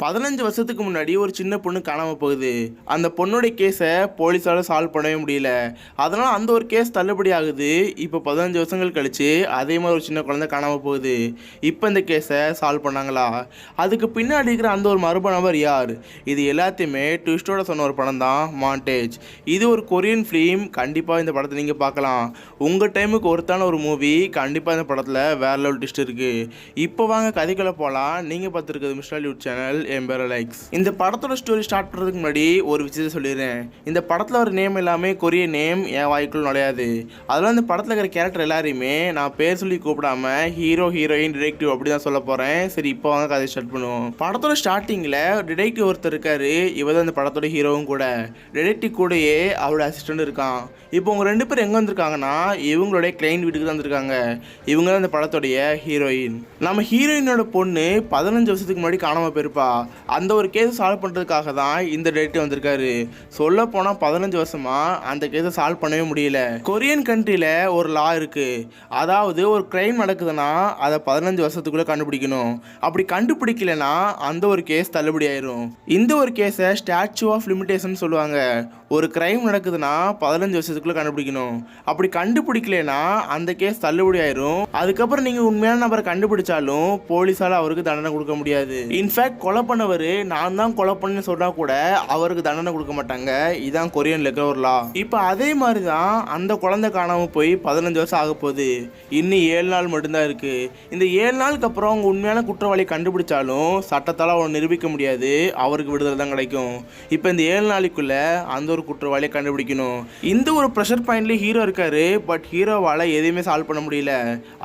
பதினஞ்சு வருஷத்துக்கு முன்னாடி ஒரு சின்ன பொண்ணு காணாமல் போகுது. அந்த பொண்ணுடைய கேஸை போலீஸால் சால்வ் பண்ணவே முடியல. அதனால் அந்த ஒரு கேஸ் தள்ளுபடி ஆகுது. இப்போ பதினஞ்சு வருஷங்கள் கழித்து அதே மாதிரி ஒரு சின்ன குழந்தை காணாமல் போகுது. இப்போ இந்த கேஸை சால்வ் பண்ணாங்களா? அதுக்கு பின்னாடி இருக்கிற அந்த ஒரு மர்ம நபர் யார்? இது எல்லாத்தையுமே ட்விஸ்டோட சொன்ன ஒரு படம் தான் மாண்டேஜ். இது ஒரு கொரியன் ஃபிலிம். கண்டிப்பாக இந்த படத்தை நீங்கள் பார்க்கலாம். உங்கள் டைமுக்கு ஒருத்தான ஒரு மூவி. கண்டிப்பாக இந்த படத்தில் வேற லெவல் ட்விஸ்ட் இருக்குது இப்போ வாங்க கதைக்குள்ளே போகலாம் நீங்கள் பார்த்துருக்குது மிஸ்டர் சேனல். என் பேர் லைக்ஸ் இந்த படத்தோட ஸ்டோரி ஸ்டார்ட் பண்ணுறதுக்கு முன்னாடி ஒரு விஷயத்தை சொல்லிடுறேன். இந்த படத்தில் ஒரு நேம் எல்லாமே கொரிய நேம் என் வாய்க்குள் நுழையாது. அதெல்லாம் இந்த படத்தில் இருக்கிற கேரக்டர் எல்லாரையுமே நான் பேர் சொல்லி கூப்பிடாம ஹீரோ ஹீரோயின் டிடெக்டிவ் அப்படி தான் சொல்ல போகிறேன் சரி இப்போ வாங்க கதை ஸ்டார்ட் பண்ணுவோம். படத்தோட ஸ்டார்டிங்கில் டிடெக்டிவ் ஒருத்தர் இருக்காரு. இவர் தான் இந்த படத்தோட ஹீரோவும் கூட. டிடெக்டிவ் கூடயே அவரோட அசிஸ்டன்ட் இருக்கான். இப்போ உங்கள் ரெண்டு பேரும் எங்கே வந்திருக்காங்கன்னா இவங்களுடைய கிளைண்ட் வீட்டுக்கு தான் வந்திருக்காங்க. இவங்க தான் இந்த படத்துடைய ஹீரோயின் நம்ம ஹீரோயினோட பொண்ணு பதினஞ்சு வருஷத்துக்கு முன்னாடி காணாமல் போயிருப்பா. அந்த ஒரு கேஸை சால்வ் பண்ணுறதுக்காக தான் இந்த டேட்டு வந்திருக்காரு. சொல்ல போனால் பதினஞ்சு வருஷமா அந்த கேஸை சால்வ் பண்ணவே முடியல. கொரியன் கண்ட்ரியில் ஒரு லா இருக்குது அதாவது ஒரு க்ரைம் நடக்குதுன்னா அதை பதினஞ்சு வருஷத்துக்குள்ளே கண்டுபிடிக்கணும். அப்படி கண்டுபிடிக்கலனா அந்த ஒரு கேஸ் தள்ளுபடி ஆயிரும். இந்த ஒரு கேஸை ஸ்டாச்சு ஆஃப் லிமிடேஷன் சொல்லுவாங்க. ஒரு க்ரைம் நடக்குதுன்னா பதினஞ்சு வருஷத்துக்குள்ள கண்டுபிடிக்கணும். அப்படி கண்டுபிடிக்கலனா அந்த கேஸ் தள்ளுபடி ஆயிரும். அதுக்கப்புறம் நீங்க உண்மையான நபரை கண்டுபிடிச்சாலும் போலீஸால அவருக்கு தண்டனை கொடுக்க முடியாது. இன்ஃபேக்ட் கொலை பண்ணவர் நான் தான் கொலை பண்ணு சொன்னா கூட அவருக்கு தண்டனை கொடுக்க மாட்டாங்க. இதான் கொரியன் இருக்கிற ஒரு லா. இப்போ அதே மாதிரி தான் அந்த குழந்தை காணாம போய் பதினஞ்சு வருஷம் ஆக போகுது. இன்னும் ஏழு நாள் மட்டும்தான் இருக்கு. இந்த ஏழு நாளுக்கு அப்புறம் அவங்க உண்மையான குற்றவாளி கண்டுபிடிச்சாலும் சட்டத்தால் அவனை நிரூபிக்க முடியாது. அவருக்கு விடுதலை தான் கிடைக்கும். இப்போ இந்த ஏழு நாளைக்குள்ள அந்த ஒரு குற்றவாளியை கண்டுபிடிக்கணும். இந்த ஒரு ப்ரெஷர் பாயிண்ட்லேயே ஹீரோ இருக்காரு. பட் ஹீரோவால் எதையுமே சால்வ் பண்ண முடியல.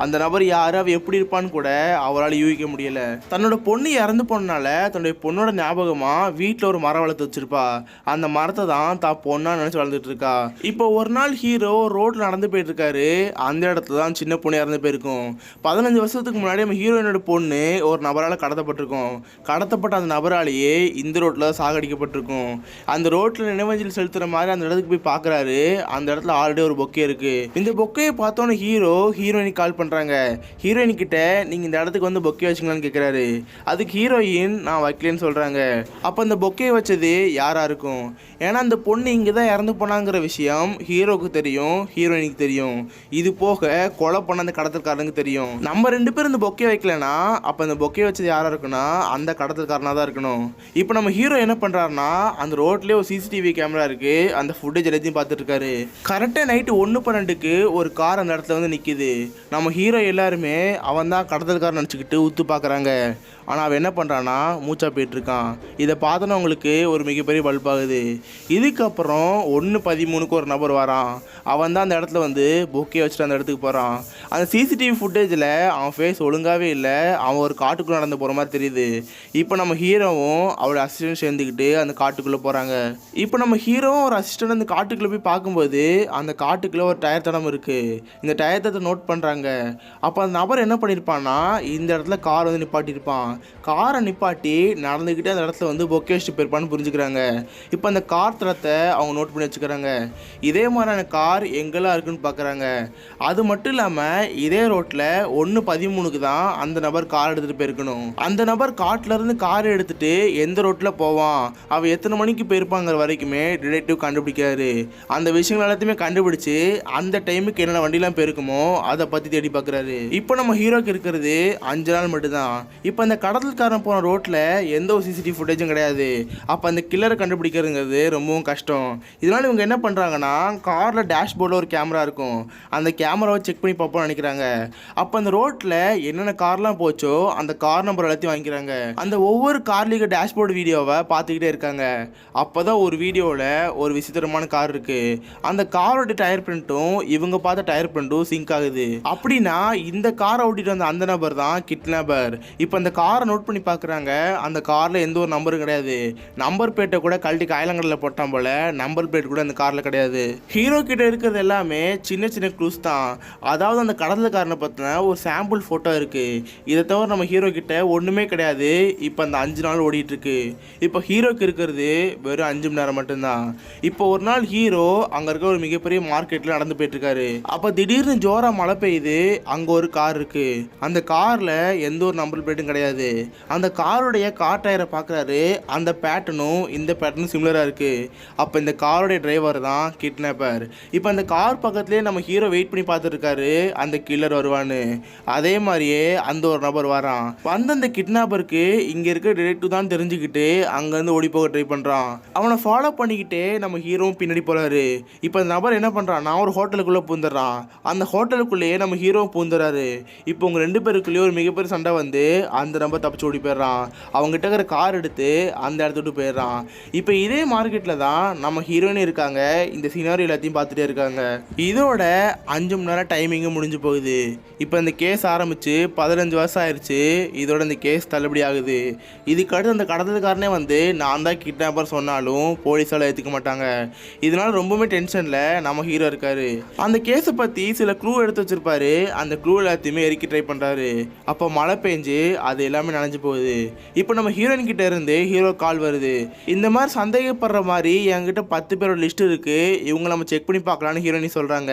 அந்த நபர் யார்? அவ எப்படி இருப்பான்னு கூட அவரால் யூகிக்க முடியல. தன்னோட பொண்ணு இறந்து போனனால தன்னுடைய பொண்ணோட ஞாபகமா வீட்டில் ஒரு மரம் வளர்த்து வச்சிருப்பா. அந்த மரத்தை தான் தான் பொண்ணாக நினச்சி வளர்ந்துட்டு இருக்கா. இப்போ ஒரு நாள் ஹீரோ ரோட்ல நடந்து போயிட்டு இருக்காரு. அந்த இடத்துல தான் சின்ன பொண்ணு இறந்து போயிருக்கும். பதினஞ்சு வருஷத்துக்கு முன்னாடி நம்ம ஹீரோயினோட பொண்ணு ஒரு நபரால் கடத்தப்பட்டிருக்கும். கடத்தப்பட்ட அந்த நபராலேயே இந்த ரோட்டில் சாகடிக்கப்பட்டிருக்கும். அந்த ரோட்டில் நினைவஞ்சலி செலுத்துற மாதிரி அந்த இடத்துக்கு போய் பார்க்கறாரு அந்த இடத்துல ஆல்ரெடி ஒரு பொக்கே இருக்கு. இந்த பொக்கையை பார்த்தோன்னே ஹீரோ ஹீரோயினுக்கு கால் பண்றாங்க. ஹீரோயின் கிட்ட நீங்க இந்த இடத்துக்கு வந்து பொக்கே வச்சுங்களான்னு கேட்குறாரு அதுக்கு ஹீரோயின் நான் வைக்கலன்னு சொல்றாங்க. அப்போ அந்த பொக்கே வச்சது யாரா இருக்கும்? ஏன்னா அந்த பொண்ணு இங்கே தான் இறந்து போனாங்கிற விஷயம் ஹீரோவுக்கு தெரியும் ஹீரோயினுக்கு தெரியும். இது போக கொலை பண்ண அந்த கடத்தல்காரனுக்கு தெரியும். நம்ம ரெண்டு பேரும் இந்த பொக்கே வைக்கலனா அப்போ அந்த பொக்கே வச்சது யாரா இருக்குன்னா அந்த கடத்தல்காரனாக தான் இருக்கணும். இப்போ நம்ம ஹீரோ என்ன பண்ணுறாருனா அந்த ரோட்லேயே ஒரு சிசிடிவி கேமரா இருக்கு. அந்த ஃபுட்டேஜ் எல்லாத்தையும் பார்த்துட்டு இருக்காரு கரெக்டாக நைட்டு ஒன்று பன்னெண்டுக்கு ஒரு கார் அந்த இடத்துல வந்து நிற்கிது நம்ம ஹீரோ எல்லாருமே அவன் தான் கடத்தல்காரன் நினச்சிக்கிட்டு உத்து பார்க்குறாங்க ஆனால் அவன் என்ன பண்ணுறான்னா மூச்சா போயிட்டுருக்கான். இதை பார்த்தனவங்களுக்கு ஒரு மிகப்பெரிய பல்பாகுது இதுக்கப்புறம் ஒன்று பதிமூணுக்கு ஒரு நபர் வரான். அவன் தான் அந்த இடத்துல வந்து பொக்கே வச்சுட்டு அந்த இடத்துக்கு போகிறான் அந்த சிசிடிவி ஃபுட்டேஜில் அவன் ஃபேஸ் ஒழுங்காகவே இல்லை. அவன் ஒரு காட்டுக்குள்ளே நடந்து போகிற மாதிரி தெரியுது. இப்போ நம்ம ஹீரோவும் அவளோட அசிஸ்டன்ட் சேர்ந்துக்கிட்டு அந்த காட்டுக்குள்ளே போகிறாங்க இப்போ நம்ம ஹீரோவும் ஒரு அசிஸ்டன்ட் அந்த காட்டுக்குள்ளே போய் பார்க்கும்போது அந்த காட்டுக்குள்ளே ஒரு டயர் தடம் இருக்குது இந்த டயர் தடத்தை நோட் பண்ணுறாங்க அப்போ அந்த நபர் என்ன பண்ணியிருப்பான்னா இந்த இடத்துல கார் வந்து நிப்பாட்டியிருப்பான் காரை நிப்பாட்டி நடந்துக்கிட்டே அந்த இடத்துல வந்து பொக்கே வச்சுட்டு போயிருப்பான்னு புரிஞ்சுக்கிறாங்க. இப்போ அந்த கார் தரத்தை அவங்க நோட் பண்ணி வச்சுக்கிறாங்க. இதே மாதிரியான கார் எங்கெல்லாம் இருக்குன்னு பார்க்குறாங்க. அது மட்டும் இல்லாமல் இதே ரோட்டில் ஒன்று பதிமூணுக்கு தான் அந்த நபர் கார் எடுத்துகிட்டு போயிருக்கணும். அந்த நபர் காட்டிலேருந்து கார் எடுத்துகிட்டு எந்த ரோட்டில் போவான்? அவள் எத்தனை மணிக்கு போயிருப்பாங்கிற வரைக்குமே டிடெக்டிவ் கண்டுபிடிக்காரு அந்த விஷயங்கள் எல்லாத்தையுமே கண்டுபிடிச்சு அந்த டைமுக்கு என்னென்ன வண்டிலாம் போயிருக்குமோ அதை பற்றி தேடி பார்க்குறாரு. இப்போ நம்ம ஹீரோக்கு இருக்கிறது அஞ்சு நாள் மட்டும்தான். இப்போ அந்த கடத்தல்காரன் போன ரோட்டில் எந்த ஒரு சிசிடிவி ஃபுட்டேஜும் கிடையாது. அப்போ அந்த கில்லரை கண்டுபிடிக்கிறதுங்கிறது ரொம்பவும் கஷ்டம். இதனால இவங்க என்ன பண்ணுறாங்கன்னா காரில் டேஷ்போர்டில் ஒரு கேமரா இருக்கும். அந்த கேமராவை செக் பண்ணி பார்ப்போம்னு நினைக்கிறாங்க. அப்போ அந்த ரோட்டில் என்னென்ன கார்லாம் போச்சோ அந்த கார் நம்பர் எல்லாத்தையும் வாங்கிக்கிறாங்க. அந்த ஒவ்வொரு கார்லேயும் டேஷ்போர்டு வீடியோவை பார்த்துக்கிட்டே இருக்காங்க. அப்போ தான் ஒரு வீடியோவில் ஒரு விசித்திரமான கார் இருக்குது அந்த காரோட டயர் பிரிண்ட்டும் இவங்க பார்த்த டயர் பிரிண்ட்டும் சிங்க் ஆகுது. அப்படின்னா இந்த காரை ஓட்டிட்டு வந்த அந்த நபர் தான் கிட்னாப்பர் இப்போ அந்த கார் காரை நோட் பண்ணி பார்க்குறாங்க அந்த காரில் எந்த ஒரு நம்பரும் கிடையாது. நம்பர் பிளேட்டை கூட கழட்டி காயலங்கடலில் போட்டான் போல் நம்பர் பிளேட் கூட அந்த காரில் கிடையாது. ஹீரோ கிட்ட இருக்கிறது எல்லாமே சின்ன சின்ன க்ளூஸ் தான். அதாவது அந்த கடத்தல்காரனை பற்றின ஒரு சாம்பிள் ஃபோட்டோ இருக்குது இதை தவிர நம்ம ஹீரோ கிட்ட ஒன்றுமே கிடையாது. இப்போ அந்த அஞ்சு நாள் ஓடிட்டுருக்கு. இப்போ ஹீரோக்கு இருக்கிறது வெறும் அஞ்சு மணி நேரம் மட்டும்தான். இப்போ ஒரு நாள் ஹீரோ அங்கே இருக்க ஒரு மிகப்பெரிய மார்க்கெட்டில் நடந்து போயிட்டுருக்காரு. அப்போ திடீர்னு ஜோரா மழை பெய்யுது. அங்கே ஒரு கார் இருக்குது அந்த காரில் எந்த ஒரு நம்பர் பிளேட்டும் கிடையாது. அந்த காருடைய கார் டயரை பார்க்குறாரு அந்த பேட்டர்னும் இந்த பேட்டர்னும் சிமிலராக இருக்குது அப்போ இந்த காரோடைய டிரைவர் தான் கிட்னாப்பர் இப்போ அந்த கார் பக்கத்துலேயே நம்ம ஹீரோ வெயிட் பண்ணி பார்த்துருக்காரு அந்த கில்லர் வருவான்னு. அதே மாதிரியே அந்த ஒரு நபர் வரான். வந்த அந்த கிட்னாப்பருக்கு இங்கே இருக்க டிடெக்டிவ் தான் தெரிஞ்சுக்கிட்டு அங்கேருந்து ஓடி போக ட்ரை பண்ணுறான் அவனை ஃபாலோ பண்ணிக்கிட்டே நம்ம ஹீரோவும் பின்னாடி போகிறாரு இப்போ அந்த நபர் என்ன பண்ணுறான் நான் ஒரு ஹோட்டலுக்குள்ளே பூந்துடுறான். அந்த ஹோட்டலுக்குள்ளேயே நம்ம ஹீரோவும் பூந்துறாரு இப்போ உங்கள் ரெண்டு பேருக்குள்ளேயே ஒரு மிகப்பெரிய சண்டை வந்து அந்த நபர் தப்பிச்சு ஓடி போயிடுறான். அவங்ககிட்ட இருக்கிற கார் எடுத்து அந்த இடத்த விட்டு போயிடுறான். இப்போ இதே மார்க்கெட்டில் தான் நம்ம ஹீரோயின் இருக்காங்க. இந்த சினாரி எல்லாத்தையும் பார்த்துட்டே இருக்காங்க. இதோட அஞ்சு மணி நேரம் டைமிங்கும் முடிஞ்சு போகுது. இப்போ இந்த கேஸ் ஆரம்பித்து பதினஞ்சு வருஷம் ஆயிடுச்சு இதோட இந்த கேஸ் தள்ளுபடி ஆகுது. இதுக்கடுத்து அந்த கடத்தலுக்காரனே வந்து நான் தான் கிட்னாப்பர் சொன்னாலும் போலீஸால் ஏற்றுக்க மாட்டாங்க. இதனால் ரொம்பவுமே டென்ஷனில் நம்ம ஹீரோ இருக்கார். அந்த கேஸை பற்றி சில க்ளூ எடுத்து வச்சுருப்பாரு. அந்த க்ளூ எல்லாத்தையுமே எரிக்க ட்ரை பண்ணுறாரு அப்போ மழை பெஞ்சு அது எல்லாமே நனைஞ்சு போகுது. இப்போ நம்ம ஹீரோயின் கிட்ட இருந்து ஹீரோ கால் வருது. இந்த மாதிரி சந்தேகப்படுற மாதிரி என்கிட்ட பத்து பேரோட லிஸ்ட் இருக்கு. இவங்க நம்ம செக் பண்ணி பார்க்கலான்னு ஹீரோயின் சொல்கிறாங்க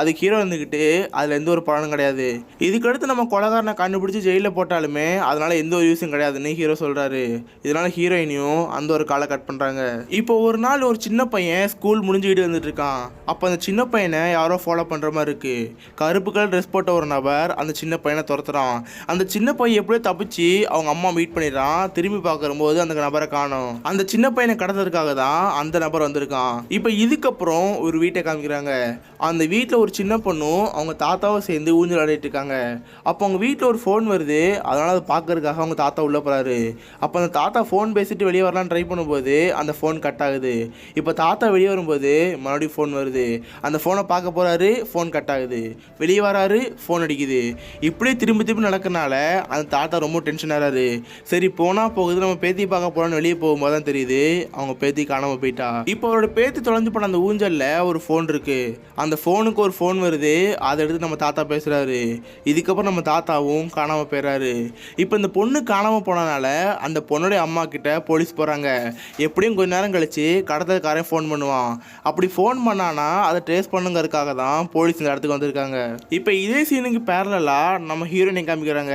அதுக்கு ஹீரோ இருந்துக்கிட்டு அதில் எந்த ஒரு பலனும் கிடையாது. இதுக்கடுத்து நம்ம கொலகாரனை கண்டுபிடிச்சி ஜெயிலில் போட்டாலுமே அதனால எந்த ஒரு யூஸும் கிடையாதுன்னு ஹீரோ சொல்கிறாரு இதனால ஹீரோயினையும் அந்த ஒரு காலை கட் பண்ணுறாங்க இப்போ ஒரு நாள் ஒரு சின்ன பையன் ஸ்கூல் முடிஞ்சுக்கிட்டு வந்துட்டு இருக்கான். அப்போ அந்த சின்ன பையனை யாரோ ஃபாலோ பண்ணுற மாதிரி இருக்கு. கருப்பு கலர் ட்ரெஸ் போட்ட ஒரு நபர் அந்த சின்ன பையனை துரத்துறான். அந்த சின்ன பையன் எப்படியோ தப்பிச்சு அவங்க அம்மா மீட் பண்ணிடுறான். திரும்பி பார்க்கும்போது அந்த நபரை காணோம். அந்த சின்ன பையனை கடந்ததுக்காக தான் அந்த நபர் வந்திருக்கான். இப்போ இதுக்கப்புறம் ஒரு வீட்டை காமிக்கிறாங்க. அந்த வீட்டில் ஒரு சின்ன பொண்ணும் அவங்க தாத்தாவும் சேர்ந்து ஊஞ்சல் ஆடிட்டு இருக்காங்க. அப்போ அவங்க வீட்டில் ஒரு ஃபோன் வருது. அதனால் அதை பார்க்கறதுக்காக அவங்க தாத்தா உள்ளே போகிறாரு அப்போ அந்த தாத்தா ஃபோன் பேசிட்டு வெளியே வரலான்னு ட்ரை பண்ணும்போது அந்த ஃபோன் கட் ஆகுது. இப்போ தாத்தா வெளியே வரும்போது மறுபடியும் ஃபோன் வருது. அந்த ஃபோனை பார்க்க போகிறாரு ஃபோன் கட் ஆகுது. வெளியே வராரு ஃபோன் அடிக்குது. இப்படியே திரும்பி திரும்பி நடக்கறனால அந்த தாத்தா ரொம்ப டென்ஷன் ஆகிறாரு சரி போனால் போகுது நம்ம பேத்தி பார்க்க போகலான்னு வெளியே போகும்போது தான் தெரியுது. அவங்க பேத்தி காணாமல் போயிட்டா. இப்போ அவரோட பேத்தி தொலைஞ்சு போன அந்த ஊஞ்சலில் ஒரு ஃபோன் இருக்குது அந்த ஃபோனுக்கு ஒரு ஃபோன் வருது. அதை எடுத்து நம்ம தாத்தா பேசுகிறாரு இதுக்கப்புறம் நம்ம தாத்தாவும் காணாமல் போயிடுறாரு இப்போ இந்த பொண்ணு காணாமல் போனனால அந்த பொண்ணுடைய அம்மா கிட்ட போலீஸ் போகிறாங்க எப்படியும் கொஞ்ச நேரம் கழிச்சு கடத்தல்காரன் ஃபோன் பண்ணுவான். அப்படி ஃபோன் பண்ணானா அதை ட்ரேஸ் பண்ணுங்கிறதுக்காக தான் போலீஸ் இந்த இடத்துக்கு வந்திருக்காங்க. இப்போ இதே சீனுக்கு பேரலாக நம்ம ஹீரோயினை காமிக்கிறாங்க.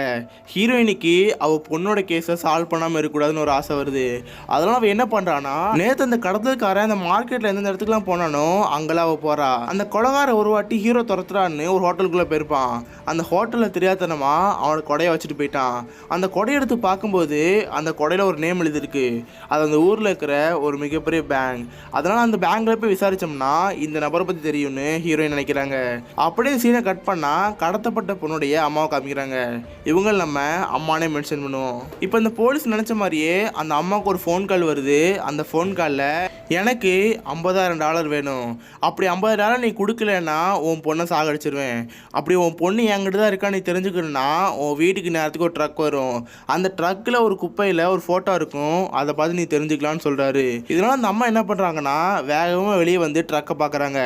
ஹீரோயினிக்கு அவ பொண்ணோட கேஸை சால்வ் பண்ணாமல் இருக்கக்கூடாதுன்னு ஒரு ஆசை வருது. அதெல்லாம் அவ என்ன பண்ணுறான்னா நேற்று அந்த கடத்தல்காரன் அந்த மார்க்கெட்டில் எந்தெந்த இடத்துக்குலாம் போனானோ அங்கெல்லாம் அவள் போகிறா அந்த கொலகார ஒரு வாட்டி ஹீரோ துரத்துறான்னு ஒரு ஹோட்டலுக்குள்ளே போயிருப்பான். அந்த ஹோட்டலில் தெரியாதனமா அவனோட கொடையை வச்சுட்டு போயிட்டான். அந்த கொடையை எடுத்து பார்க்கும்போது அந்த கொடையில் ஒரு நேம் எழுதிருக்கு அது அந்த ஊரில் இருக்கிற ஒரு மிகப்பெரிய பேங்க் அதனால் அந்த பேங்க்கில் போய் விசாரிச்சோம்னா இந்த நபரை பற்றி தெரியும்னு ஹீரோயின் நினைக்கிறாங்க. அப்படியே சீனை கட் பண்ணால் கடத்தப்பட்ட பொண்ணுடைய அம்மாவை காமிக்கிறாங்க. இவங்க நம்ம அம்மானே மென்ஷன் பண்ணுவோம். இப்போ இந்த போலீஸ் நினச்ச மாதிரியே அந்த அம்மாவுக்கு ஒரு ஃபோன் கால் வருது. அந்த ஃபோன் காலில் எனக்கு ஐம்பதாயிரம் டாலர் வேணும். அப்படி ஐம்பதாயிரம் டாலர் நீ கொடுக்கலன்னா உன் பொண்ணை சாகடிச்சிருவேன். அப்படி உன் பொண்ணு என்கிட்ட தான் இருக்கா நீ தெரிஞ்சுக்கணும்னா உன் வீட்டுக்கு நேரத்துக்கு ஒரு ட்ரக் வரும். அந்த ட்ரக்கில் ஒரு குப்பையில் ஒரு ஃபோட்டோ இருக்கும். அதை பார்த்து நீ தெரிஞ்சுக்கலாம்னு சொல்கிறாரு இதனால அந்த அம்மா என்ன பண்ணுறாங்கன்னா வேகமாக வெளியே வந்து ட்ரக்கை பார்க்குறாங்க.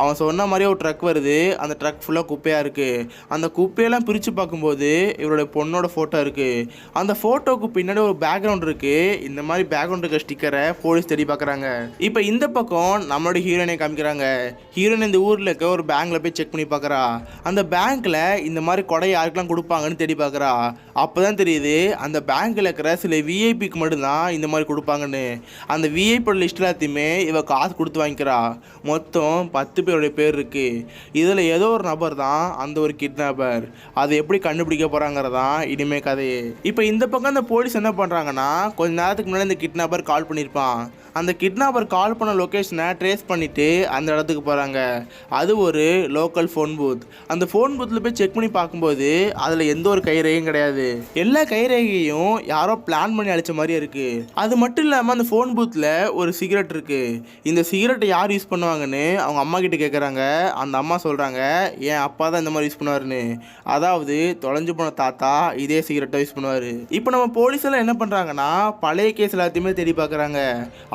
அவன் சொன்ன மாதிரியே ஒரு ட்ரக் வருது. அந்த ட்ரக் ஃபுல்லாக குப்பையாக இருக்குது அந்த குப்பையெல்லாம் பிரித்து பார்க்கும்போது இவரோட பொண்ணோட ஃபோட்டோ இருக்குது அந்த ஃபோட்டோவுக்கு பின்னாடி ஒரு பேக்ரவுண்ட் இருக்குது இந்த மாதிரி பேக்ரவுண்ட் இருக்க ஸ்டிக்கரை போலீஸ் தேடி பார்க்குறாங்க இப்போ இந்த பக்கம் நம்மளோட ஹீரோயினை காமிக்கிறாங்க. ஹீரோயின் இந்த ஊரில் இருக்க ஒரு பேங்க்கில் போய் செக் பண்ணி பார்க்குறா அந்த பேங்க்கில் இந்த மாதிரி கொடை யாருக்கெல்லாம் கொடுப்பாங்கன்னு தேடி பார்க்குறா அப்போ தான் தெரியுது அந்த பேங்க்கில் இருக்கிற சில விஐபிக்கு மட்டும்தான் இந்த மாதிரி கொடுப்பாங்கன்னு. அந்த விஐபியோட லிஸ்ட் எல்லாத்தையுமே இவ காசு கொடுத்து வாங்கிக்கிறா. மொத்தம் பத்து பேருடைய பேர் இருக்குது இதில் ஏதோ ஒரு நபர் தான் அந்த ஒரு கிட்னாப்பர் அதை எப்படி கண்டுபிடிக்க போகிறாங்கிறதான் இனிமே கதையே. இப்போ இந்த பக்கம் அந்த போலீஸ் என்ன பண்ணுறாங்கன்னா கொஞ்ச நேரத்துக்கு முன்னாடி இந்த கிட்னாப்பர் கால் பண்ணியிருப்பான் அந்த கிட்னாப்பர் கால் பண்ண லொக்கேஷனை ட்ரேஸ் பண்ணிவிட்டு அந்த இடத்துக்கு போகிறாங்க அது ஒரு லோக்கல் ஃபோன் பூத் அந்த ஃபோன் பூத்தில் போய் செக் பண்ணி பார்க்கும்போது அதில் எந்த ஒரு கைரேகையும் கிடையாது. எல்லா கைரேகையும் யாரோ பிளான் பண்ணி அழைச்ச மாதிரியே இருக்குது அது மட்டும் இல்லாமல் அந்த ஃபோன் பூத்தில் ஒரு சிகரெட் இருக்குது இந்த சிகரெட்டை யார் யூஸ் பண்ணுவாங்கன்னு அவங்க அம்மா கிட்ட கேட்குறாங்க அந்த அம்மா சொல்கிறாங்க என் அப்பா தான் இந்த மாதிரி யூஸ் பண்ணுவாருன்னு. அதாவது தொலைஞ்சு போன தாத்தா இதே சிகரெட்டை யூஸ் பண்ணுவார். இப்போ நம்ம போலீஸ் எல்லாம் என்ன பண்ணுறாங்கன்னா பழைய கேஸ் எல்லாத்தையுமே தேடி பார்க்குறாங்க.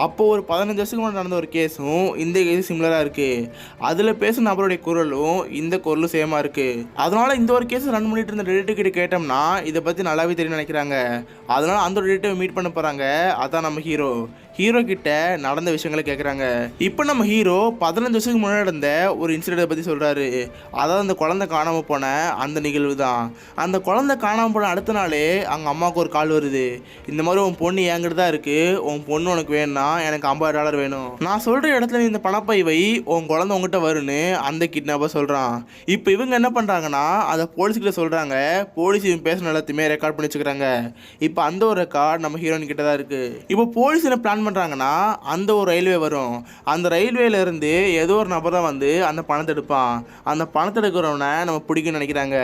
அப்போது ஒரு பதினஞ்சு வருஷத்துக்கு முன்னாடி நடந்த ஒரு கேஸும் இந்த கேஸும் சிமிலராக இருக்குது அதில் பேசும் நபருடைய குரலும் இந்த குரலும் சேமாக இருக்குது அதனால் இந்த ஒரு கேஸ் ரன் பண்ணிட்டு இருந்த டெடிட்டிவ் கிட்ட கேட்டோம்னா இதை பற்றி நல்லாவே தெரியும் நினைக்கிறாங்க. அதனால் அந்த ஒரு மீட் பண்ண போகிறாங்க அதான் நம்ம ஹீரோ ஹீரோ கிட்ட நடந்த விஷயங்களை கேட்குறாங்க இப்போ நம்ம ஹீரோ பதினஞ்சு வருஷத்துக்கு முன்னாடி நடந்த ஒரு இன்சிடெண்ட்டை பற்றி சொல்கிறாரு அதாவது அந்த குழந்தை காணாமல் போன அந்த நிகழ்வு தான். அந்த குழந்தை காணாமல் போன அடுத்த நாளே அவங்க அம்மாவுக்கு ஒரு கால் வருது. இந்த மாதிரி உன் பொண்ணு என்கிட்ட தான் இருக்குது உன் பொண்ணு உனக்கு வேணும்னா எனக்கு ஐம்பது டாலர் வேணும். நான் சொல்கிற இடத்துல இந்த பணப்பை வை உன் குழந்தை உங்ககிட்ட வரும்னு அந்த கிட்னாப்பர் சொல்கிறான் இப்போ இவங்க என்ன பண்ணுறாங்கன்னா அதை போலீஸ்கிட்ட சொல்கிறாங்க போலீஸ் இவன் பேசுன எல்லாத்தையுமே ரெக்கார்ட் பண்ணி வச்சுக்கிறாங்க. இப்போ அந்த ஒரு ரெக்கார்ட் நம்ம ஹீரோயின் கிட்ட தான் இருக்குது இப்போ போலீஸ் என்ன பிளான் பண்ணுறாங்கன்னா அந்த ஒரு ரயில்வே வரும். அந்த ரயில்வேலேருந்து ஏதோ ஒரு நபர் தான் வந்து அந்த பணத்தை எடுப்பான். அந்த பணத்தை எடுக்கிறவனை நம்ம பிடிக்கும்னு நினைக்கிறாங்க.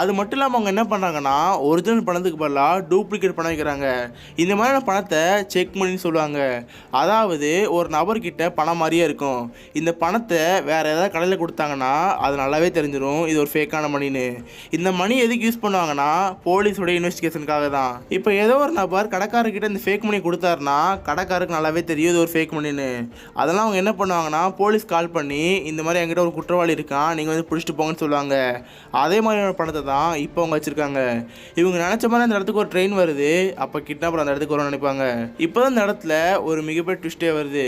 அது மட்டும் இல்லாமல் அவங்க என்ன பண்ணுறாங்கன்னா ஒரிஜினல் பணத்துக்கு பதிலாக டூப்ளிகேட் பணம் வைக்கிறாங்க. இந்த மாதிரியான பணத்தை செக் பண்ணின்னு சொல்லுவாங்க. அதாவது ஒரு நபர்கிட்ட பணம் மாதிரியே இருக்கும். இந்த பணத்தை வேறு ஏதாவது கடையில் கொடுத்தாங்கன்னா அது நல்லாவே தெரிஞ்சிடும் இது ஒரு ஃபேக்கான மணின்னு இந்த மணி எதுக்கு யூஸ் பண்ணுவாங்கன்னா போலீஸோட இன்வெஸ்டிகேஷனுக்காக தான். இப்போ ஏதோ ஒரு நபர் கடைக்காரர்கிட்ட இந்த ஃபேக் மணி கொடுத்தாருன்னா எல்லாருக்கும் நல்லாவே தெரியும் இது ஒரு ஃபேக் மணின்னு அதெல்லாம் அவங்க என்ன பண்ணுவாங்கன்னா போலீஸ் கால் பண்ணி இந்த மாதிரி என்கிட்ட ஒரு குற்றவாளி இருக்கான் நீங்கள் வந்து பிடிச்சிட்டு போங்கன்னு சொல்லுவாங்க. அதே மாதிரியான பணத்தை தான் இப்போ அவங்க வச்சுருக்காங்க. இவங்க நினச்ச மாதிரி அந்த இடத்துக்கு ஒரு ட்ரெயின் வருது அப்போ கிட்னாப்பர் அந்த இடத்துக்கு வரும்னு நினைப்பாங்க. இப்போ தான் இந்த இடத்துல ஒரு மிகப்பெரிய ட்விஸ்டே வருது.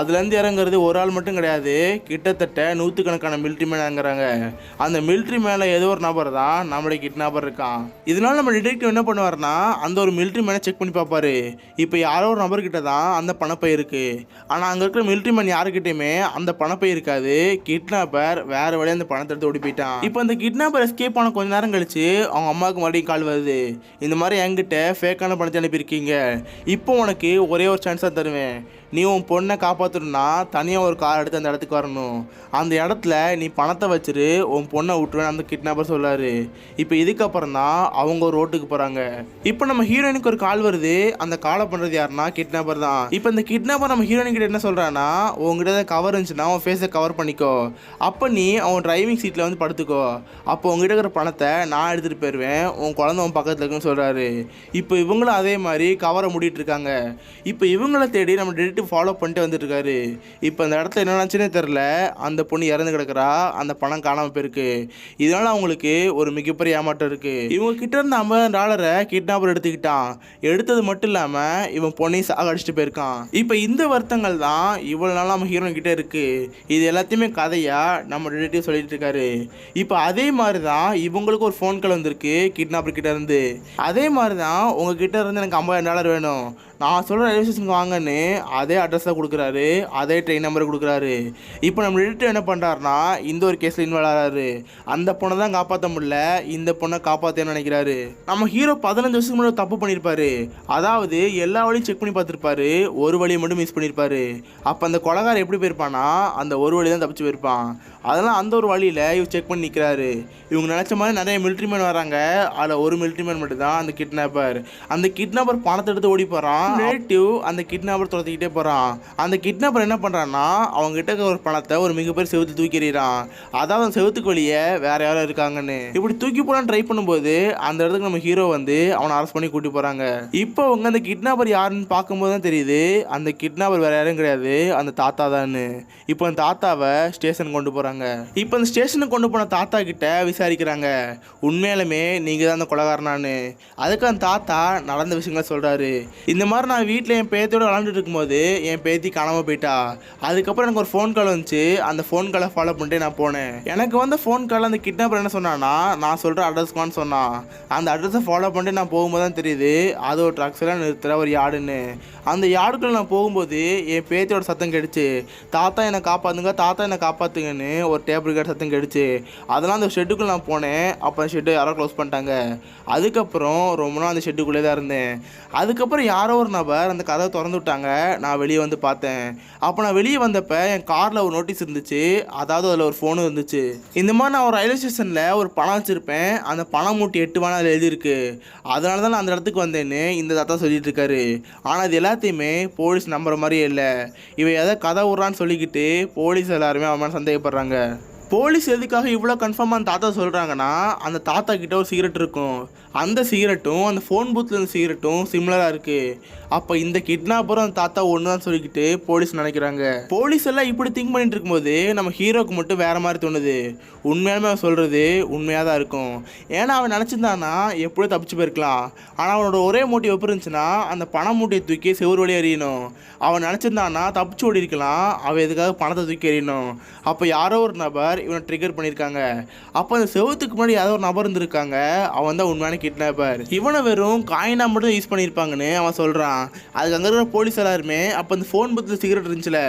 அதுலேருந்து இறங்குறது ஒரு ஆள் மட்டும் கிடையாது கிட்டத்தட்ட நூற்றுக்கணக்கான மிலிட்ரி மேன் இறங்குறாங்க. அந்த மிலிட்ரி மேலே ஏதோ ஒரு நபர் தான் நம்மளுடைய கிட்னாப்பர் இருக்கான். இதனால் நம்ம டிடெக்டிவ் என்ன பண்ணுவார்னா அந்த ஒரு மிலிட்ரி மேனை செக் பண்ணி பார்ப்பாரு. இப்போ யாரோ ஒரு நபர்கிட்ட தான் அந்த பணப்பை இருக்குது ஆனால் அங்கே இருக்கிற மிலிட்ரி மேன் யாருக்கிட்டையுமே அந்த பணப்பை இருக்காது கிட்னாப்பர் வேற வழியாக அந்த பணத்தை எடுத்து ஓடி போயிட்டான். இப்போ அந்த கிட்னாப்பர் எஸ்கேப் ஆன கொஞ்ச நேரம் கழிச்சு அவங்க அம்மாவுக்கு மறுபடியும் கால் வருது. இந்த மாதிரி என்கிட்ட ஃபேக்கான பணத்தை அனுப்பியிருக்கீங்க. இப்போ உனக்கு ஒரே ஒரு சான்ஸாக தருவேன். நீ உன் பொண்ணை காப்பாற்றணும்னா தனியாக ஒரு கார் எடுத்து அந்த இடத்துக்கு வரணும். அந்த இடத்துல நீ பணத்தை வச்சுரு உன் பொண்ணை விட்டுருவேன் அந்த கிட்னாப்பர் சொல்லார். இப்போ இதுக்கப்புறம் தான் அவங்க ஒரு ரோட்டுக்கு போகிறாங்க இப்போ நம்ம ஹீரோயினுக்கு ஒரு கால் வருது. அந்த காலை பண்ணுறது யாருன்னா கிட்னாப்பர் தான். இப்போ இந்த கிட்னாப்பர் நம்ம ஹீரோயின் கிட்ட என்ன சொல்கிறான்னா உங்ககிட்ட கவர் இருந்துச்சுன்னா உன் ஃபேஸை கவர் பண்ணிக்கோ. அப்போ நீ அவன் டிரைவிங் சீட்டில் வந்து படுத்துக்கோ. அப்போ உங்ககிட்ட இருக்கிற பணத்தை நான் எடுத்துகிட்டு போயிடுவேன் உன் குழந்தை உன் பக்கத்தில் இருக்குன்னு சொல்கிறாரு இப்போ இவங்களும் அதே மாதிரி கவரை மூடிட்டு இருக்காங்க. இப்போ இவங்கள தேடி நம்ம டிடெக்டிவ் ஃபாலோ பண்ணிட்டு வந்துட்டுருக்காரு. இப்போ அந்த இடத்துல என்ன தெரில அந்த பொண்ணு இறந்து கிடக்குறா. அந்த பணம் காணாமல் போயிருக்கு. இதனால் அவங்களுக்கு ஒரு மிகப்பெரிய ஏமாற்றம் இருக்குது இவங்க கிட்ட இருந்த ஐம்பதாயிரம் டாலரை கிட்னாப்பர் எடுத்துக்கிட்டான். எடுத்தது மட்டும் இல்லாமல் இவன் பொண்ணையும் சாக அடிச்சுட்டு போயிருக்கான். இப்போ இந்த வருத்தங்கள் தான் இவ்வளோ நாள் நம்ம ஹீரோன் கிட்டே இருக்குது இது எல்லாத்தையுமே கதையாக நம்ம டிடெக்டிவ் சொல்லிட்டு இருக்காரு. இப்போ அதே மாதிரி தான் இவங்களுக்கு ஒரு ஃபோன் கால் வந்திருக்கு கிட்னாப்பர் கிட்ட இருந்து. அதே மாதிரி தான் உங்ககிட்ட இருந்து எனக்கு ஐம்பதாயிரம் டாலர் வேணும். நான் சொல்கிற ரயில்வே ஸ்டேஷனுக்கு வாங்கன்னு அதே அட்ரஸில் கொடுக்குறாரு அதே ட்ரெயின் நம்பர் கொடுக்குறாரு. இப்போ நம்ம டிடெக்டிவ் என்ன பண்ணுறாருனா இந்த ஒரு கேஸில் இன்வால்வ் ஆகிறாரு அந்த பொண்ணை தான் காப்பாற்ற முடியல இந்த பொண்ணை காப்பாற்றணும்னு நினைக்கிறாரு. நம்ம ஹீரோ பதினஞ்சு வருஷத்துக்கு முன்னாடி தப்பு பண்ணியிருப்பாரு அதாவது எல்லா வழியும் செக் பண்ணி பார்த்துருப்பாரு. ஒரு வழியை மட்டும் மிஸ் பண்ணியிருப்பாரு அப்போ அந்த கொலகாரன் எப்படி போயிருப்பானா அந்த ஒரு வழி தான் தப்பிச்சு போயிருப்பான். அதெல்லாம் அந்த ஒரு வழியில் இவர் செக் பண்ணி நிற்கிறாரு இவங்க நினச்ச மாதிரி நிறைய மிலிட்ரி மேன் வராங்க. அதில் ஒரு மிலிட்ரி மேன் மட்டும் தான் அந்த கிட்னாப்பர் அந்த கிட்னாப்பர் பணத்தை எடுத்து ஓடி போகிறான் ரிலேட்டிவ் அந்த கிட்னாப்பர் துரத்திக்கிட்டே போகிறான் அந்த கிட்னாப்பர் என்ன பண்ணுறான்னா அவங்க கிட்ட இருக்க ஒரு பணத்தை ஒரு மிகப்பெரிய செவுத்து தூக்கி எறிகிறான். அதாவது அந்த செவுத்துக்கு வழியே வேற யாரோ இருக்காங்கன்னு. இப்படி தூக்கி போடான்னு ட்ரை பண்ணும்போது அந்த இடத்துக்கு நம்ம ஹீரோ வந்து அவனை அரெஸ்ட் பண்ணி கூட்டி போகிறாங்க இப்போ அவங்க அந்த கிட்னாப்பர் யாருன்னு பார்க்கும்போது தான் தெரியுது அந்த கிட்னாப்பர் வேற யாரும் கிடையாது அந்த தாத்தா தான் இப்போ அந்த தாத்தாவை ஸ்டேஷன் கொண்டு போகிறாங்க இப்போ அந்த ஸ்டேஷனுக்கு கொண்டு போன தாத்தா கிட்ட விசாரிக்கிறாங்க. உண்மையாலுமே நீங்கள் தான் அந்த கொலகாரனான்னு. அதுக்கு அந்த தாத்தா நடந்த விஷயங்களை சொல்கிறாரு இந்த மாதிரி நான் வீட்டில் என் பேத்தியோட விளாண்டுட்டு இருக்கும்போது என் பேத்தி காணாமல் போயிட்டா. அதுக்கப்புறம் எனக்கு ஒரு ஃபோன் கால் வந்துச்சு. அந்த ஃபோன் காலை ஃபாலோ பண்ணிட்டு நான் போனேன். எனக்கு வந்து ஃபோன் கால் அந்த கிட்னாப்பர் என்ன சொன்னான்னா நான் சொல்கிற அட்ரஸ்க்கான்னு சொன்னான். அந்த அட்ரஸை ஃபாலோ பண்ணிட்டு நான் போகும்போது தான் தெரியுது அது ஒரு ட்ரக்ஸ் எல்லாம் நிறுத்துகிற ஒரு யாடுன்னு. அந்த யாடுக்குள்ளே நான் போகும்போது என் பேத்தியோட சத்தம் கெடுச்சு தாத்தா என்னை காப்பாற்றுங்க தாத்தா என்னை காப்பாற்றுங்கன்னு ஒரு டேபிள் கேட் சத்தம் கெடுச்சு அதெல்லாம் அந்த ஷெட்டுக்குள்ள நான் போனேன். அப்போ ஷெட்டு யாரோ க்ளோஸ் பண்ணிட்டாங்க. அதுக்கப்புறம் ரொம்ப நாள் அந்த ஷெட்டுக்குள்ளே தான் இருந்தேன். அதுக்கப்புறம் யாரோ ஒரு நபர் அந்த கதவை திறந்து விட்டாங்க. நான் வெளியே வந்து பார்த்தேன். அப்போ நான் வெளியே வந்தப்போ என் காரில் ஒரு நோட்டீஸ் இருந்துச்சு. அதாவது அதில் ஒரு ஃபோனும் இருந்துச்சு. இந்த மாதிரி நான் ஒரு ரயில்வே ஸ்டேஷனில் ஒரு பணம் வச்சுருப்பேன். அந்த பணம் மூட்டி எட்டு வேணா அதில் எழுதியிருக்கு. அதனால தான் நான் அந்த இடத்துக்கு வந்தேன்னு இந்த தாத்தா சொல்லிட்டு இருக்காரு. ஆனால் இது எல்லாத்தையுமே போலீஸ் நம்புற மாதிரியே இல்லை. இவன் எதை கதை விட்றான்னு சொல்லிக்கிட்டு போலீஸ் எல்லாருமே அவன் சந்தேகப்படுறாங்க. போலீஸ் எதுக்காக இவ்வளோ கன்ஃபார்மாக அந்த தாத்தா சொல்கிறாங்கன்னா அந்த தாத்தா கிட்ட ஒரு சிகரெட் இருக்கும். அந்த சிகரெட்டும் அந்த ஃபோன் பூத்தில் இருந்த சிகரெட்டும் சிமிலராக இருக்குது அப்போ இந்த கிட்னாப்பரும் அந்த தாத்தா ஒன்று தான் சொல்லிக்கிட்டு போலீஸ் நினைக்கிறாங்க. போலீஸ் எல்லாம் இப்படி திங்க் பண்ணிட்டு இருக்கும்போது நம்ம ஹீரோக்கு மட்டும் வேறு மாதிரி தோணுது. உண்மையாலுமே அவன் சொல்கிறது உண்மையாக தான் இருக்கும். ஏன்னா அவன் நினச்சிருந்தானா எப்படியோ தப்பிச்சு போயிருக்கலாம். ஆனால் அவனோட ஒரே மூட்டை எப்படி இருந்துச்சுன்னா அந்த பண மூட்டையை தூக்கி செவ்வறு வழி எறியணும். அவன் நினச்சிருந்தானா தப்பிச்சு ஓடி இருக்கலாம். அவன் எதுக்காக பணத்தை தூக்கி எறியணும்? அப்போ யாரோ ஒரு நபர் இவனை ட்ரிகர் பண்ணியிருக்காங்க. அப்போ அந்த செவத்துக்கு முன்னாடி யாரோ ஒரு நபர் இருந்திருக்காங்க. அவன் தான் உண்மையான கிட்னாப்பர் இவனை வெறும் காயினா மட்டும் யூஸ் பண்ணியிருப்பாங்கன்னு அவன் சொல்கிறான் அதுக்கு அங்கே இருக்கிற போலீஸ் எல்லாருமே அப்போ அந்த ஃபோன் புத்தில் சிகரெட் இருந்துச்சுல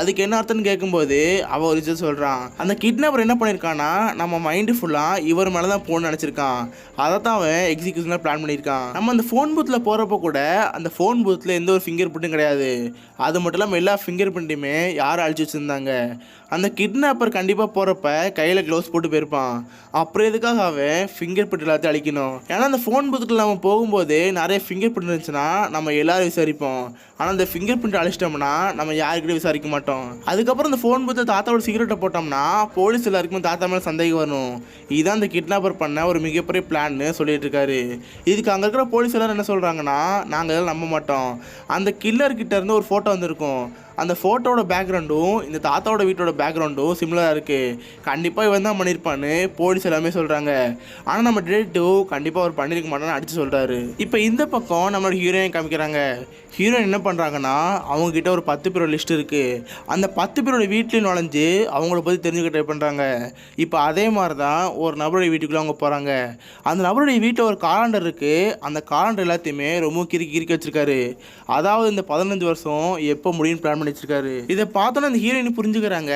அதுக்கு என்ன அர்த்தம்னு கேட்கும்போது அவன் ஒரு விஷயம் சொல்கிறான் அந்த கிட்னாப்பர் என்ன பண்ணியிருக்கான்னா நம்ம மைண்டு ஃபுல்லாக இவர் மேலே தான் போகணும்னு நினச்சிருக்கான் அதை தான் அவன் எக்ஸிக்யூஷனாக பிளான் பண்ணியிருக்கான். நம்ம அந்த ஃபோன் பூத்தில் போகிறப்ப கூட அந்த ஃபோன் பூத்தில் எந்த ஒரு ஃபிங்கர் பிரிண்ட்டும் கிடையாது. அது மட்டும் இல்லாமல் எல்லா ஃபிங்கர் பிரிண்ட்டுமே யாரும் அழிச்சு வச்சுருந்தாங்க. அந்த கிட்னாப்பர் கண்டிப்பாக போகிறப்ப கையில் க்ளவுஸ் போட்டு போயிருப்பான். அப்புறம் எதுக்காக அவன் ஃபிங்கர் பிரிண்ட் எல்லாத்தையும் அழிக்கணும்? ஏன்னா ஆனால் அந்த ஃபோன் பூத்துக்குள்ள நம்ம போகும்போது நிறைய ஃபிங்கர் பிரிண்ட் இருந்துச்சுன்னா நம்ம எல்லாரும் விசாரிப்போம். ஆனால் அந்த ஃபிங்கர் பிரிண்ட் அழிச்சிட்டோம்னா நம்ம யாருக்கிட்டையும் விசாரிக்க மாட்டோம். அதுக்கப்புறம் அந்த ஃபோன் பூத்தை தாத்தாவோட சிகரெட்டை போட்டோம்னா போலீஸ் எல்லாருக்குமே தாத்தா மேலே சந்தேகம் வரும் இதுதான் அந்த கிட்னாப்பர் பண்ண ஒரு மிகப்பெரிய பிளான்னு சொல்லிட்டு இருக்காரு. இதுக்கு அங்கே இருக்கிற போலீஸ் எல்லாரும் என்ன சொல்கிறாங்கன்னா நாங்கள் எதாவது நம்ப மாட்டோம். அந்த கில்லர் கிட்டேருந்து ஒரு ஃபோட்டோ வந்திருக்கும். அந்த ஃபோட்டோட பேக்ரவுண்டும் இந்த தாத்தாவோட வீட்டோட பேக்ரவுண்டும் சிமிலராக இருக்குது கண்டிப்பாக இவன் தான் பண்ணியிருப்பான்னு போலீஸ் எல்லாமே சொல்கிறாங்க ஆனால் நம்ம டிடெக்டிவ் கண்டிப்பாக அவர் பண்ணியிருக்க மாட்டான்னு அடித்து சொல்கிறாரு இப்போ இந்த பக்கம் நம்மளோட ஹீரோயின் காமிக்கிறாங்க. ஹீரோயின் என்ன பண்ணுறாங்கன்னா அவங்கக்கிட்ட ஒரு பத்து பேரோட லிஸ்ட் இருக்குது அந்த பத்து பேரோட வீட்லேயும் நுழைஞ்சு அவங்கள பற்றி தெரிஞ்சுக்க ட்ரை பண்ணுறாங்க இப்போ அதே மாதிரி தான் ஒரு நபருடைய வீட்டுக்குள்ளே அவங்க போகிறாங்க அந்த நபருடைய வீட்டில் ஒரு காலண்டர் இருக்குது அந்த காலண்டர் எல்லாத்தையுமே ரொம்ப கிறுக்கி கிறுக்கி வச்சுருக்காரு. அதாவது இந்த பதினஞ்சு வருஷம் எப்போ முடியும்னு பிளான் பண்ணி அடிச்சிருக்காரு. இதை பார்த்தோன்னா அந்த ஹீரோயின் புரிஞ்சுக்கிறாங்க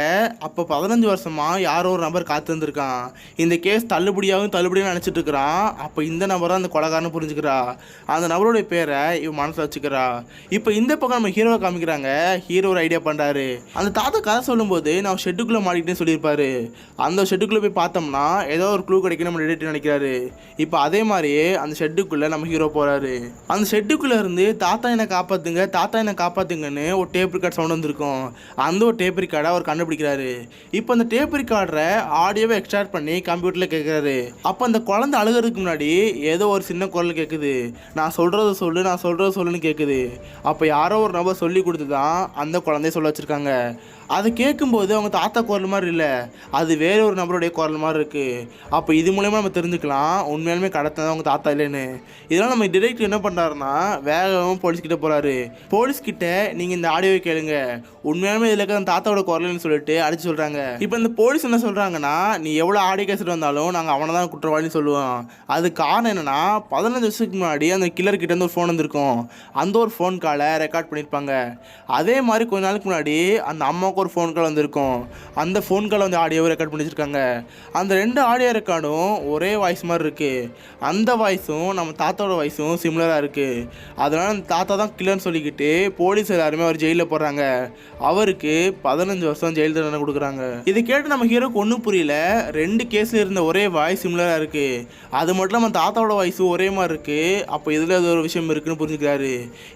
அப்போ பதினஞ்சு வருஷமா யாரோ ஒரு நபர் காத்து வந்திருக்கான் இந்த கேஸ் தள்ளுபடியாகவும் தள்ளுபடியாக நினச்சிட்டு இருக்கிறான். அப்போ இந்த நபர் தான் அந்த கொலகாரன்னு புரிஞ்சுக்கிறா. அந்த நபருடைய பேரை இவன் மனசில் வச்சுக்கிறா. இப்போ இந்த பக்கம் நம்ம ஹீரோவை காமிக்கிறாங்க. ஹீரோ ஒரு ஐடியா பண்ணுறாரு அந்த தாத்தா கதை சொல்லும்போது நான் ஷெட்டுக்குள்ளே மாட்டிக்கிட்டேன்னு சொல்லியிருப்பாரு. அந்த ஷெட்டுக்குள்ளே போய் பார்த்தோம்னா ஏதோ ஒரு க்ளூ கிடைக்கும் நம்ம டெடிட் நினைக்கிறாரு. இப்போ அதே மாதிரியே அந்த ஷெட்டுக்குள்ளே நம்ம ஹீரோ போகிறாரு அந்த ஷெட்டுக்குள்ளே இருந்து தாத்தா என்னை காப்பாற்றுங்க தாத்தா என்னை காப்பாற்றுங்கன்னு ஒரு டேப் ரெக்கார்ட் சவுண்ட் வந்திருக்கும். அந்த ஒரு டேப் ரிகார்டை அவர் கண்டுபிடிக்கிறாரு. இப்போ அந்த டேப் ரிகார்டரை ஆடியோவை எக்ஸ்ட்ராக்ட் பண்ணி கம்ப்யூட்டரில் கேட்குறாரு அப்போ அந்த குழந்தை அழுகிறதுக்கு முன்னாடி ஏதோ ஒரு சின்ன குரல் கேட்குது நான் சொல்கிறத சொல்லு நான் சொல்கிறத சொல்லுன்னு கேட்குது அப்போ யாரோ ஒரு நபர் சொல்லி கொடுத்து தான் அந்த குழந்தைய சொல்ல வச்சுருக்காங்க. அதை கேட்கும்போது அவங்க தாத்தா குரல் மாதிரி இல்லை. அது வேற ஒரு நபருடைய குரல் மாதிரி இருக்குது அப்போ இது மூலயமா நம்ம தெரிஞ்சுக்கலாம். உண்மையாலுமே கடத்தினது அவங்க தாத்தா இல்லைன்னு. இதெல்லாம் நம்ம டிரெக்டர் என்ன பண்ணுறாருன்னா வேகமாக போலீஸ்கிட்ட போகிறாரு போலீஸ்கிட்ட நீங்கள் இந்த ஆடியோவை கேளுங்க. உண்மையாலுமே இதில் இருக்க அந்த தாத்தாவோட குரல்னு சொல்லிட்டு அடிச்சு சொல்கிறாங்க இப்போ இந்த போலீஸ் என்ன சொல்கிறாங்கன்னா நீ எவ்வளோ ஆடியோ கேசிட்டு வந்தாலும் நாங்கள் அவனை தான் குற்றவாளின்னு சொல்லுவோம். அது காரணம் என்னென்னா பதினஞ்சு வருஷத்துக்கு முன்னாடி அந்த கில்லர் கிட்ட இருந்து ஒரு ஃபோன் வந்திருக்கும். அந்த ஒரு ஃபோன் காலை ரெக்கார்ட் பண்ணியிருப்பாங்க அதே மாதிரி கொஞ்ச நாளுக்கு முன்னாடி அந்த அம்மா அம்மாவுக்கு ஒரு ஃபோன் கால் வந்திருக்கும். அந்த ஃபோன் காலை வந்து ஆடியோவை ரெக்கார்ட் பண்ணி வச்சுருக்காங்க. அந்த ரெண்டு ஆடியோ ரெக்கார்டும் ஒரே வாய்ஸ் மாதிரி இருக்குது அந்த வாய்ஸும் நம்ம தாத்தாவோட வாய்ஸும் சிமிலராக இருக்குது அதனால் அந்த தாத்தா தான் கில்லர்னு சொல்லிக்கிட்டு போலீஸ் எல்லாருமே அவர் ஜெயிலில் போடுறாங்க. அவருக்கு பதினஞ்சு வருஷம் ஜெயில் தண்டனை கொடுக்குறாங்க. இதை கேட்டு நம்ம ஹீரோக்கு ஒன்றும் புரியல. ரெண்டு கேஸில் இருந்த ஒரே வாய்ஸ் சிமிலராக இருக்குது அது மட்டும் நம்ம தாத்தாவோட வாய்ஸும் ஒரே மாதிரி இருக்குது அப்போ இதில் ஏதோ ஒரு விஷயம் இருக்குன்னு புரிஞ்சுக்கிறாரு.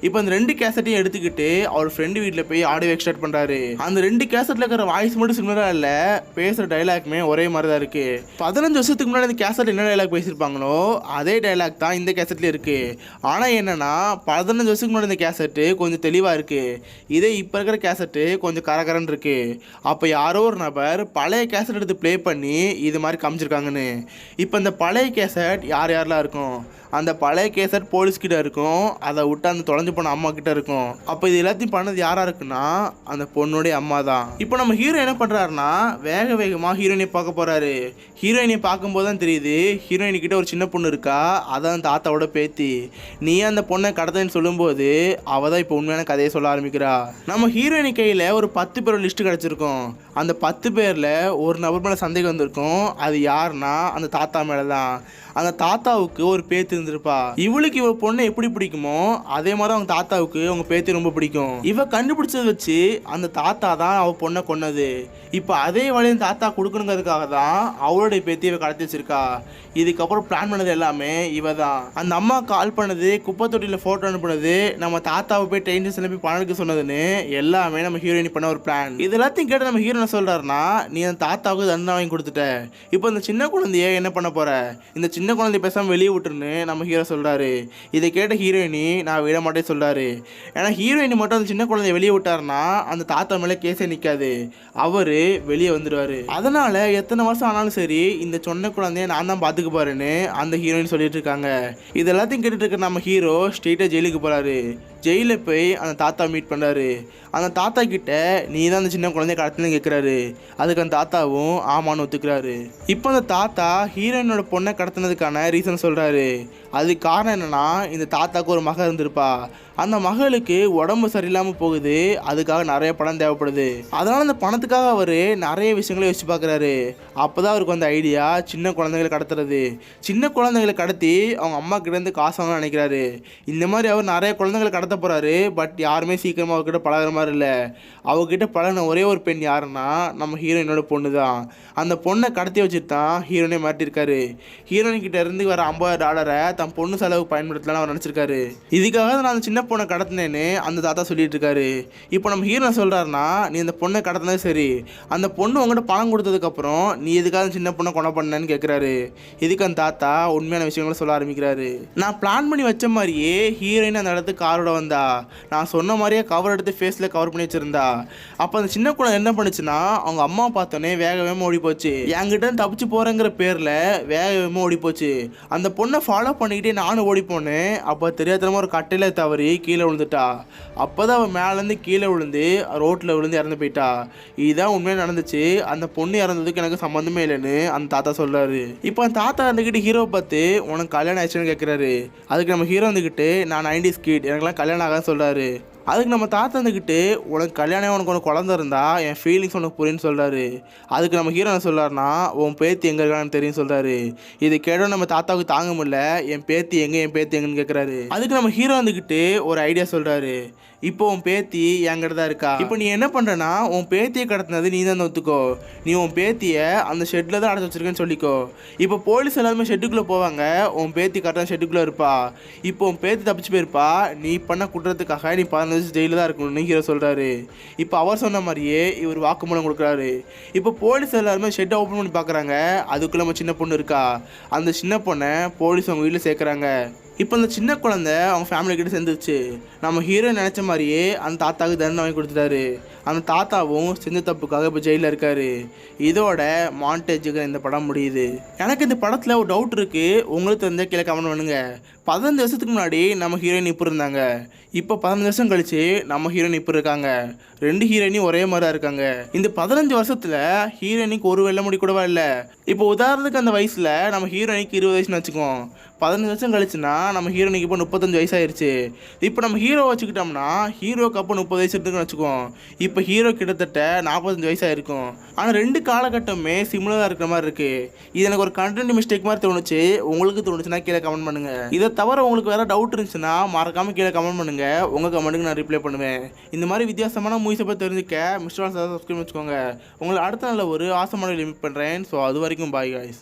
இப்போ அந்த ரெண்டு கேசட்டையும் எடுத்துக்கிட்டு அவர் ஃப்ரெண்டு வீட்டில் போய் ஆடியோ எக்ஸ்ட்ராக்ட் பண்ணுறாரு அந்த ரெண்டு கேசட்டில் இருக்கிற வாய்ஸ் மட்டும் சிமிலராக இல்லை பேசுகிற டைலாக்குமே ஒரே மாதிரி தான் இருக்குது பதினஞ்சு வருஷத்துக்கு முன்னாடி இந்த கேசட் என்ன டைலாக் பேசியிருப்பாங்களோ அதே டைலாக் தான் இந்த கேசட்லேயும் இருக்குது ஆனால் என்னன்னா பதினஞ்சு வருஷத்துக்கு முன்னாடி இந்த கேசட்டு கொஞ்சம் தெளிவாக இருக்குது இதே இப்போ இருக்கிற கேசட்டு கொஞ்சம் கரகரன்னு இருக்குது அப்போ யாரோ ஒரு நபர் பழைய கேசட் எடுத்து ப்ளே பண்ணி இது மாதிரி காமிச்சிருக்காங்கன்னு. இப்போ இந்த பழைய கேசட் யார் யாரெல்லாம் இருக்கும்? அந்த பழைய கேசட் போலீஸ் கிட்ட இருக்கும். அதை விட்டு அந்த தொலைஞ்சு போன அம்மா கிட்ட இருக்கும். அப்போ இது எல்லாத்தையும் பண்ணது யாரா இருக்குன்னா அந்த பொண்ணுடைய அம்மா தான் இப்போ நம்ம ஹீரோ என்ன பண்றாருன்னா வேக வேகமாக ஹீரோயினை பார்க்க போறாரு. ஹீரோயினை பார்க்கும்போது தான் தெரியுது ஹீரோயின் கிட்ட ஒரு சின்ன பொண்ணு இருக்கா? அதான் தாத்தாவோட பேத்தி. நீ அந்த பொண்ணை கடத்தன்னு சொல்லும்போது அவ தான் இப்போ உண்மையான கதையை சொல்ல ஆரம்பிக்கிறா. நம்ம ஹீரோயின் கையில் ஒரு பத்து பேரோட லிஸ்ட் கிடச்சிருக்கும். அந்த பத்து பேரில் ஒரு நபர் மேலே சந்தேகம் வந்திருக்கும். அது யாருன்னா அந்த தாத்தா மேலே தான் அந்த தாத்தாவுக்கு ஒரு பேத்தி இருந்திருப்பா. இவளுக்கு இவ பொண்ணை எப்படி பிடிக்குமோ அதே மாதிரி அவங்க தாத்தாவுக்கு அவங்க பேத்தி ரொம்ப பிடிக்கும். இவ கண்டுபிடிச்சதை வச்சு அந்த தாத்தா தான் அவள் பொண்ணை கொன்னது? இப்போ அதே வழியும் தாத்தா கொடுக்கணுங்கிறதுக்காக தான் அவளுடைய பேத்தி இவ கடத்தி வச்சிருக்கா. இதுக்கப்புறம் பிளான் பண்ணது எல்லாமே இவ தான் அந்த அம்மா கால் பண்ணது குப்பை தொட்டியில் ஃபோட்டோ அனுப்புனது நம்ம தாத்தாவை போய் ட்ரெயின் ஸ்டேஷனில் போய் பணம் எடுக்க சொன்னதுன்னு எல்லாமே நம்ம ஹீரோயின் பண்ண ஒரு பிளான் இது எல்லாத்தையும் கேட்டு நம்ம ஹீரோ என்ன நீ அந்த தாத்தாவுக்கு தண்டனை வாங்கி கொடுத்துட்ட. இப்போ இந்த சின்ன குழந்தைய என்ன பண்ண போற? இந்த சின்ன குழந்தைய பேசாமல் வெளியே விட்டுருன்னு நம்ம ஹீரோ சொல்கிறாரு இதை கேட்ட ஹீரோயினி நான் விட மாட்டேன்னு சொல்கிறாரு ஏன்னா ஹீரோயினி மட்டும் அந்த சின்ன குழந்தைய வெளியே விட்டாருன்னா அந்த தாத்தா மேலே கேஸ் நிற்காது அவர் வெளியே வந்துடுவார் அதனால் எத்தனை வருஷம் ஆனாலும் சரி இந்த சொன்ன குழந்தைய நான் தான் பார்த்துக்க போறேன்னு அந்த ஹீரோயின் சொல்லிட்டு இருக்காங்க. இது எல்லாத்தையும் கேட்டுட்டு இருக்க நம்ம ஹீரோ ஸ்ட்ரெயிட்டாக ஜெயிலுக்கு போகிறாரு ஜெயிலில் போய் அந்த தாத்தா மீட் பண்ணுறாரு அந்த தாத்தா கிட்ட நீ தான் அந்த சின்ன குழந்தைய கடத்துன்னு கேட்குறாரு அதுக்கு அந்த தாத்தாவும் ஆமான்னு ஒத்துக்கிறாரு. இப்போ அந்த தாத்தா ஹீரோயினோட பொண்ணை கடத்தினதுக்கான ரீசன் சொல்கிறாரு அதுக்கு காரணம் என்னென்னா இந்த தாத்தாவுக்கு ஒரு மகள் இருந்திருப்பா. அந்த மகளுக்கு உடம்பு சரியில்லாமல் போகுது. அதுக்காக நிறைய பணம் தேவைப்படுது. அதனால் அந்த பணத்துக்காக அவர் நிறைய விஷயங்களை யோசிச்சு பார்க்குறாரு அப்போ தான் அவருக்கு வந்த ஐடியா சின்ன குழந்தைகளை கடத்துறது. சின்ன குழந்தைகளை கடத்தி அவங்க அம்மா கிட்டேருந்து காசு வாங்க நினைக்கிறாரு. இந்த மாதிரி அவர் நிறைய குழந்தைகளை கடத்த போகிறாரு பட் யாருமே சீக்கிரமாக அவர்கிட்ட பழகுற மாதிரி இல்லை. அவர்கிட்ட பழகின ஒரே ஒரு பெண் யாருன்னா நம்ம ஹீரோயினோட பொண்ணு தான் அந்த பொண்ணை கடத்தி வச்சுட்டு தான் ஹீரோனே மாட்டிருக்காரு ஹீரோயின் கிட்ட இருந்து வர ஐம்பதாயிரம் டாலரை தன் பொண்ணு செலவு பயன்படுத்தலாம் அவர் நினச்சிருக்காரு. இதுக்காக தான் நான் அந்த சின்ன பொண்ணை கடத்தினேன்னு அந்த தாத்தா சொல்லிட்டு இருக்காரு. இப்போ நம்ம ஹீரோ சொல்கிறாருன்னா நீ அந்த பொண்ணை கடத்தினது சரி. அந்த பொண்ணு உங்கள்கிட்ட பணம் கொடுத்ததுக்கப்புறம் நீ நீ எதுக்காக சின்ன பொண்ணை கொலை பண்ணேன்னு கேட்குறாரு இதுக்கு அந்த தாத்தா உண்மையான விஷயங்களை சொல்ல ஆரம்பிக்கிறாரு. நான் பிளான் பண்ணி வச்ச மாதிரியே ஹீரோயின் அந்த இடத்துக்கு காரோட வந்தா. நான் சொன்ன மாதிரியே கவர் எடுத்து ஃபேஸில் கவர் பண்ணி வச்சுருந்தா. அப்போ அந்த சின்ன குழந்தை என்ன பண்ணுச்சுன்னா அவங்க அம்மா பார்த்தோன்னே வேக வேகமாக ஓடி போச்சு. என்கிட்ட தப்பிச்சு போகிறேங்கிற பேரில் வேக வேகமாக ஓடி போச்சு. அந்த பொண்ணை ஃபாலோ பண்ணிக்கிட்டே நானும் ஓடி போனேன். அப்போ தெரியாதனமா ஒரு கட்டையில் தவறி கீழே விழுந்துட்டா. அப்போ தான் அவன் மேலேருந்து கீழே விழுந்து ரோட்டில் விழுந்து இறந்து போயிட்டா. இதுதான் உண்மையாக நடந்துச்சு. அந்த பொண்ணு இறந்ததுக்கு எனக்கு சம்மந்தமே இல்லைன்னு அந்த தாத்தா சொல்கிறாரு இப்போ அந்த தாத்தா இருந்துக்கிட்டு ஹீரோ பார்த்து உனக்கு கல்யாணம் ஆயிடுச்சுன்னு கேட்குறாரு அதுக்கு நம்ம ஹீரோ வந்துக்கிட்டு நான் நைன்டி ஸ்கீட் எனக்குலாம் கல்யாணம் ஆகான்னு சொல்கிறாரு அதுக்கு நம்ம தாத்தா வந்துக்கிட்டு உனக்கு கல்யாணம் உனக்கு ஒன்று குழந்த இருந்தா என் ஃபீலிங்ஸ் உனக்கு புரியுன்னு சொல்கிறாரு அதுக்கு நம்ம ஹீரோ என்ன சொல்கிறாருன்னா உன் பேத்தி எங்கே இருக்கான்னு தெரியும் சொல்கிறாரு இது கேட்டோம் நம்ம தாத்தாவுக்கு தாங்க முடியல. என் பேத்தி எங்கே என் பேத்தி எங்கன்னு கேட்குறாரு அதுக்கு நம்ம ஹீரோ வந்துக்கிட்டு ஒரு ஐடியா சொல்கிறாரு இப்போ உன் பேத்தி என்கிட்ட தான் இருக்கா? இப்போ நீ என்ன பண்ணுறனா உன் பேத்தியை கடத்தினது நீ தான் ஒத்துக்கோ. நீ உன் பேத்தியை அந்த ஷெட்டில் தான் அடைச்சி வச்சிருக்கேன்னு சொல்லிக்கோ. இப்போ போலீஸ் எல்லாருமே ஷெட்டுக்குள்ளே போவாங்க. உன் பேத்தி கரெக்டாக ஷெட்டுக்குள்ளே இருப்பா. இப்போ உன் பேத்தி தப்பிச்சு போயிருப்பா. நீ பண்ண குற்றத்துக்காக நீ பதினஞ்சு வருஷம் ஜெயிலில் தான் இருக்கணும்னு ஹீரோ சொல்கிறாரு இப்போ அவர் சொன்ன மாதிரியே இவர் வாக்குமூலம் கொடுக்குறாரு. இப்போ போலீஸ் எல்லாருமே ஷெட்டை ஓப்பன் பண்ணி பார்க்குறாங்க. அதுக்குள்ளே நம்ம சின்ன பொண்ணு இருக்கா? அந்த சின்ன பொண்ணை போலீஸ் அவங்க வீட்டில் சேர்க்குறாங்க. இப்போ அந்த சின்ன குழந்தை அவங்க ஃபேமிலி கிட்ட சேர்ந்துருச்சு. நம்ம ஹீரோ நினச்ச மாதிரியே அந்த தாத்தாவுக்கு தண்டனை வாங்கி கொடுத்துட்டாரு. அந்த தாத்தாவும் செஞ்ச தப்புக்காக இப்போ ஜெயிலில் இருக்காரு. இதோட மாண்டேஜுக்கு இந்த படம் முடியுது. எனக்கு இந்த படத்தில் ஒரு டவுட் இருக்குது உங்களுக்கு தெரிஞ்ச கீழே கமெண்ட் பண்ணுங்க. பதினஞ்சு வருஷத்துக்கு முன்னாடி நம்ம ஹீரோயின் இப்போ இருந்தாங்க. இப்போ பதினஞ்சு வருஷம் கழிச்சு நம்ம ஹீரோயின் இப்போ இருக்காங்க. ரெண்டு ஹீரோயினும் ஒரே மாதிரி தான் இருக்காங்க. இந்த பதினஞ்சு வருஷத்தில் ஹீரோயினுக்கு ஒரு வெள்ளை முடி கூடவா இல்லை? இப்போ உதாரணத்துக்கு அந்த வயசில் நம்ம ஹீரோயினுக்கு இருபது வயசுன்னு வச்சுக்கோம் பதினஞ்சு வருஷம் கழிச்சுன்னா நம்ம ஹீரோனுக்கு இப்போ முப்பத்தஞ்சு வயசாயிருச்சு. இப்போ நம்ம ஹீரோ வச்சுக்கிட்டோம்னா ஹீரோக்கு அப்போ முப்பது வயசு இருக்குன்னு வச்சுக்கோம் இப்போ ஹீரோ கிட்டத்தட்ட நாற்பத்தஞ்சு வயசாக இருக்கும் ஆனால் ரெண்டு காலகட்டமே சிமிலராக இருக்கிற மாதிரி இருக்குது இது எனக்கு ஒரு கண்டென்ட் மிஸ்டேக் மாதிரி தோணுச்சு. உங்களுக்கு தோணுச்சுன்னா கீழே கமெண்ட் பண்ணுங்கள் இதை தவிர உங்களுக்கு வேறு டவுட் இருந்துச்சுன்னா மறக்காமல் கீழே கமெண்ட் பண்ணுங்கள் உங்கள் கமெண்ட்டுக்கு நான் ரிப்ளை பண்ணுவேன். இந்த மாதிரி வித்தியாசமான மூவிஸை பற்றி தெரிஞ்சுக்க மிஸ்டர் சப்ஸ்கிரைப் வச்சுக்கோங்க. உங்களை அடுத்த நாளில் ஒரு ஆசமான லிமிட் பண்ணுறேன் ஸோ அது வரைக்கும் பாய் காய்ஸ்